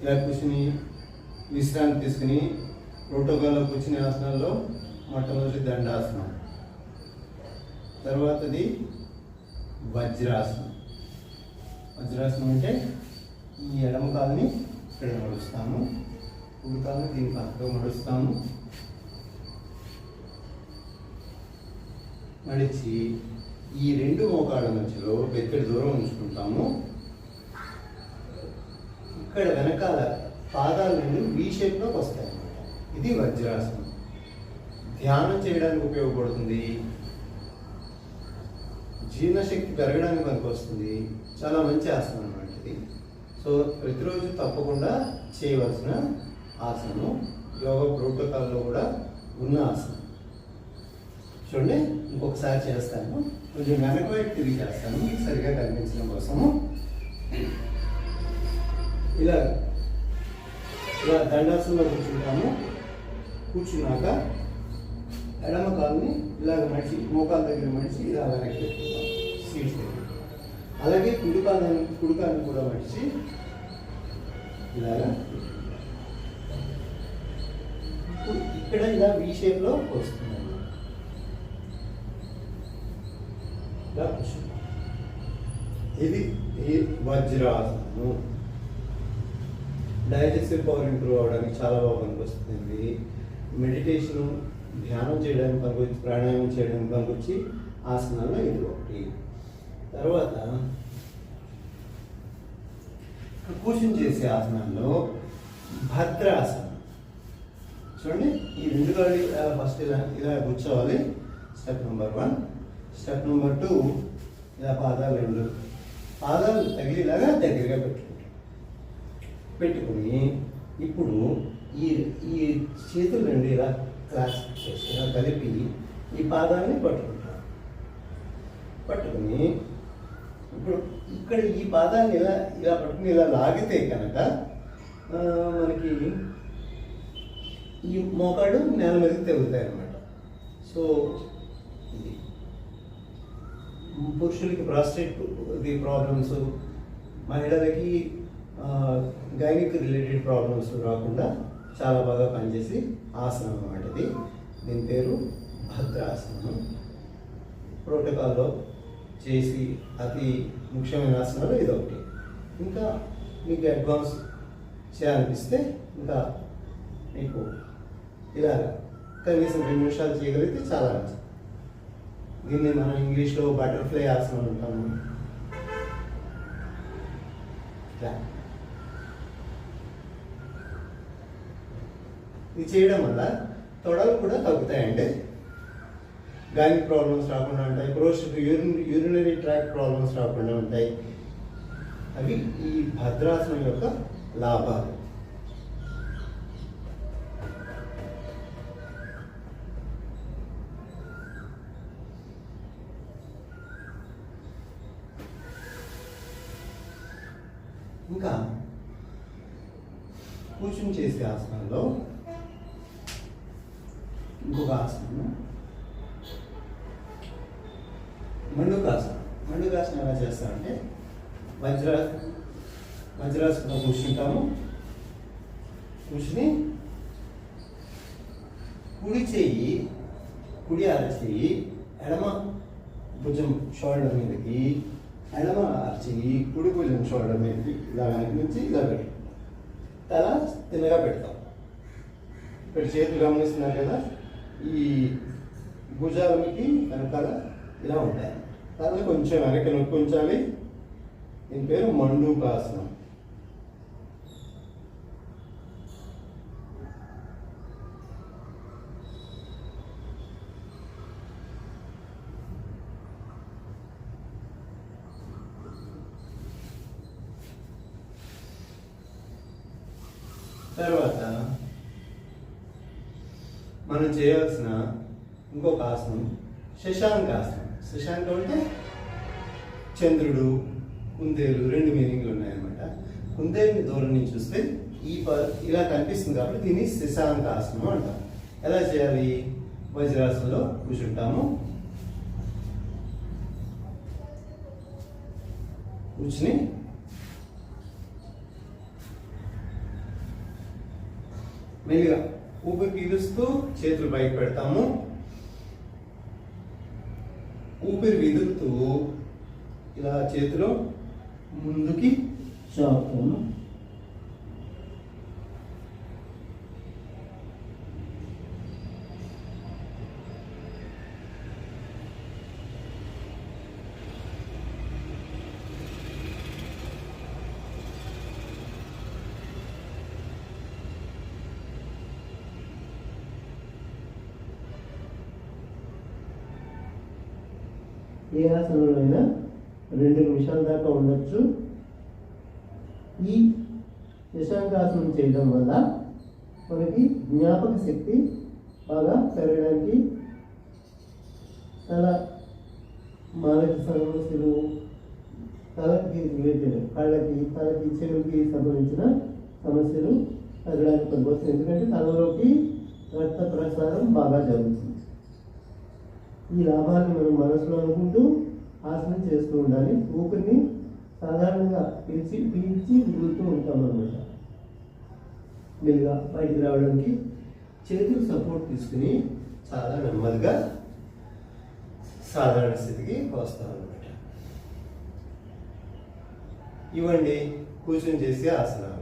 ఇలా కూర్చుని విశ్రాంతి తీసుకుని ప్రోటోకాల్లో కూర్చునే ఆసనాల్లో మొట్టమొదటి దండాసనం. తర్వాతది వజ్రాసనం. వజ్రాసనం అంటే ఈ ఎడమ కాలుని ఇక్కడ మడుస్తాము కుడి కాలుని దీని పక్కగా మడుస్తాము మడిచి ఈ రెండు మోకాళ్ళ మధ్యలో పెద్ద దూరం ఉంచుకుంటాము. ఇక్కడ వెనకాల పాదాల నుండి వి షేప్లోకి వస్తాయి. అన్నమాట ఇది వజ్రాసనం. ధ్యానం చేయడానికి ఉపయోగపడుతుంది. జీర్ణశక్తి పెరగడానికి మనకు వస్తుంది. చాలా మంచి ఆసనం అనమాట ఇది. సో ప్రతిరోజు తప్పకుండా చేయవలసిన ఆసనం యోగా ప్రోటోకాల్లో కూడా ఉన్న ఆసనం. చూడండి ఇంకొకసారి చేస్తాను. కొంచెం వెనక వైపు తిరిగి చేస్తాను. మీకు సరిగా కనిపించడం కోసము. ఇలా ఇలా దండాసంలో కూర్చుంటాము. కూర్చున్నాక ఎడమ కాలుని ఇలాగ మడిచి మోకాల దగ్గర మడిచి ఇలా వెనక్కి పెట్టుకుంటాం సీట్స్ దగ్గర. అలాగే కుడి కాలని కూడా మడిచి ఇలాగా ఇప్పుడు ఇక్కడ ఇలా వి షేప్లో వస్తుంది ఇలా కూర్చుంటాం ఇది ఈ వజ్రాసనము డైజెస్టివ్ పవర్ ఇంప్రూవ్ అవ్వడానికి చాలా బాగా పనికొస్తుంది మెడిటేషన్ ధ్యానం చేయడానికి పనికొచ్చి ప్రాణాయామం చేయడానికి పనికొచ్చి ఆసనాల్లో ఇది ఒకటి. తర్వాత కూర్చుని చేసే ఆసనాల్లో భద్రాసనం. చూడండి ఈ రెండు కాళ్ళు ఇలా ఫస్ట్ ఇలా ఇలా కూర్చోవాలి. Step number one step number two ఇలా పాదాలు రెండు. పాదాలు తగిలేలాగా దగ్గరగా పెట్టు. పెట్టుకుని ఇప్పుడు ఈ ఈ చేతులు రెండు ఇలా క్లాస్ చేసి ఇలా కలిపి ఈ పాదాలని పట్టుకుంటాం పట్టుకుని ఇప్పుడు ఇక్కడ ఈ పాదాన్ని ఇలా ఇలా పట్టుకుని ఇలా లాగితే కనుక మనకి ఈ మోకాడు నేల మీదకి తెగుతాయి అన్నమాట సో ఇది. పురుషులకి ప్రాస్టేట్ ది ప్రాబ్లమ్స్ మహిళలకి గైనిక్ రిలేటెడ్ ప్రాబ్లమ్స్ రాకుండా చాలా బాగా పనిచేసి ఆసనం అన్నమాట ఇది. దీని పేరు భద్రాసనం. ప్రోటోకాల్లో చేసి అతి ముఖ్యమైన ఆసనాలు ఇది ఒకటి ఇంకా మీకు అడ్వాన్స్ చేయాలనిపిస్తే ఇంకా మీకు ఇలా కనీసం రెండు నిమిషాలు చేయగలిగితే చాలా మంచిది. దీన్ని మనం ఇంగ్లీష్లో బటర్ఫ్లై ఆసనం అంటాము. ఇట్లా. ఇది చేయడం వల్ల తొడలు కూడా తగ్గుతాయండి. గాలిక్ ప్రాబ్లమ్స్ రాకుండా ఉంటాయి prostate urine urinary tract problems రాకుండా ఉంటాయి. అవి ఈ భద్రాసనం యొక్క లాభాలు. ఇంకా కూర్చుని చేసే ఆసనంలో ఇంకొక ఆసనము మండుకాసనం మండుకాసనం ఎలా చేస్తామంటే వజ్ర వజ్రాసనం కూర్చుంటాము కూర్చుని కుడి చెయ్యి కుడి అరచేయి ఎడమ భుజం షోల్డర్ మీదకి ఎడమ అరచేయి కుడి భుజం షోల్డర్ మీదకి ఇలా వెనక నుంచి ఇలా పెట్టి తల తిన్నగా పెడతాం. ఇక్కడ చేతులు గమనిస్తున్నారు కదా? ఈ భుజాలకి వెనకాల ఇలా ఉంటాయి. తలని కొంచెం వెనక్కి నొక్కి ఉంచాలి. దీని పేరు మండూకాసనం తర్వాత మనం చేయాల్సిన ఇంకొక ఆసనం శశాంకాసనం శశాంక అంటే చంద్రుడు కుందేలు రెండు మీనింగ్లు ఉన్నాయన్నమాట. కుందేలుని దూరం నుంచి చూస్తే ఈ ప ఇలా కనిపిస్తుంది కాబట్టి దీన్ని శశాంక ఆసనం అంటాం ఎలా చేయాలి? వజ్రాసనంలో కూర్చుంటాము. కూర్చుని మెల్లిగా ఊపిరి పీలుస్తూ చేతులు పైకి పెడతాము. ఊపిరి విదులుతూ ఇలా చేతిలో ముందుకి చాపుతాము. ఏ ఆసనంలో అయినా రెండు నిమిషాల దాకా ఉండొచ్చు. ఈ యశాంకాసనం చేయడం వల్ల మనకి జ్ఞాపక శక్తి బాగా పెరగడానికి తల మానసిక సమస్యలు తలకి రిలేటెడ్ కళ్ళకి తలకి చెవులకి సంబంధించిన సమస్యలు తగ్గడానికి పనికొస్తుంది ఎందుకంటే తలలోకి రక్త ప్రసారం బాగా జరుగుతుంది. ఈ లాభాన్ని మనం మనసులో అనుకుంటూ ఆసనం చేస్తూ ఉండాలి. ఊపిరిని సాధారణంగా పీల్చి పీల్చి వదులుతూ ఉంటాం అనమాట మెల్లిగా పైకి రావడానికి చేతులు సపోర్ట్ తీసుకుని చాలా నెమ్మదిగా సాధారణ స్థితికి వస్తాం అనమాట ఇవ్వండి కూర్చొని చేసే ఆసనాలు.